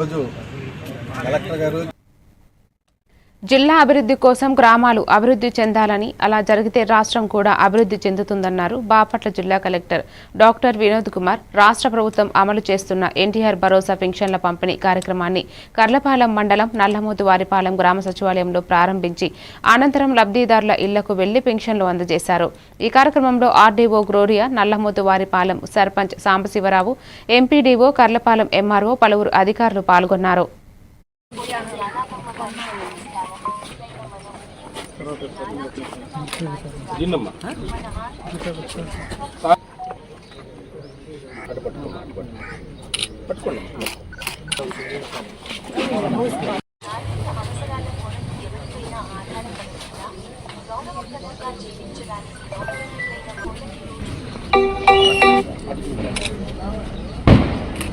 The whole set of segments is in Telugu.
రోజు కలెక్టర్ గారు జిల్లా అభివృద్ధి కోసం గ్రామాలు అభివృద్ధి చెందాలని అలా జరిగితే రాష్ట్రం కూడా అభివృద్ధి చెందుతుందన్నారు బాపట్ల జిల్లా కలెక్టర్ డాక్టర్ వినోద్ కుమార్. రాష్ట్ర ప్రభుత్వం అమలు చేస్తున్న ఎన్టీఆర్ భరోసా పెన్షన్ల పంపిణీ కార్యక్రమాన్ని కర్లపాలెం మండలం నల్లమోతు వారిపాలెం గ్రామ సచివాలయంలో ప్రారంభించి అనంతరం లబ్ధిదారుల ఇళ్ళకు వెళ్ళి పెన్షన్లు అందజేశారు. ఈ కార్యక్రమంలో ఆర్డీఓ గ్రోరియా నల్లమోతు వారిపాలెం సర్పంచ్ సాంబశివరావు ఎంపీడీఓ కర్లపాలెం ఎంఆర్ఓ పలువురు అధికారులు పాల్గొన్నారు. పట్టుకోండి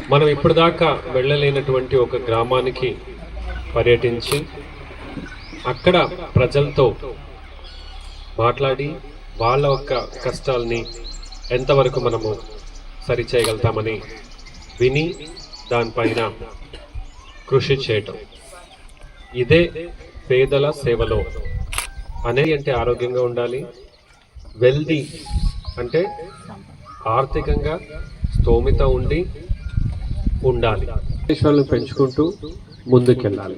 మనం ఇప్పటిదాకా వెళ్ళలేనటువంటి ఒక గ్రామానికి పర్యటించి అక్కడ ప్రజలతో మాట్లాడి వాళ్ళ యొక్క కష్టాల్ని ఎంతవరకు మనము సరిచేయగలుగుతామని విని దానిపైన కృషి చేయటం. ఇదే పేదల సేవలో. అనేది అంటే ఆరోగ్యంగా ఉండాలి వెల్దీ అంటే ఆర్థికంగా స్తోమిత ఉండి ఉండాలి. విషయాలను పెంచుకుంటూ ముందుకెళ్ళాలి.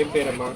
ఏం పేరమ్మా?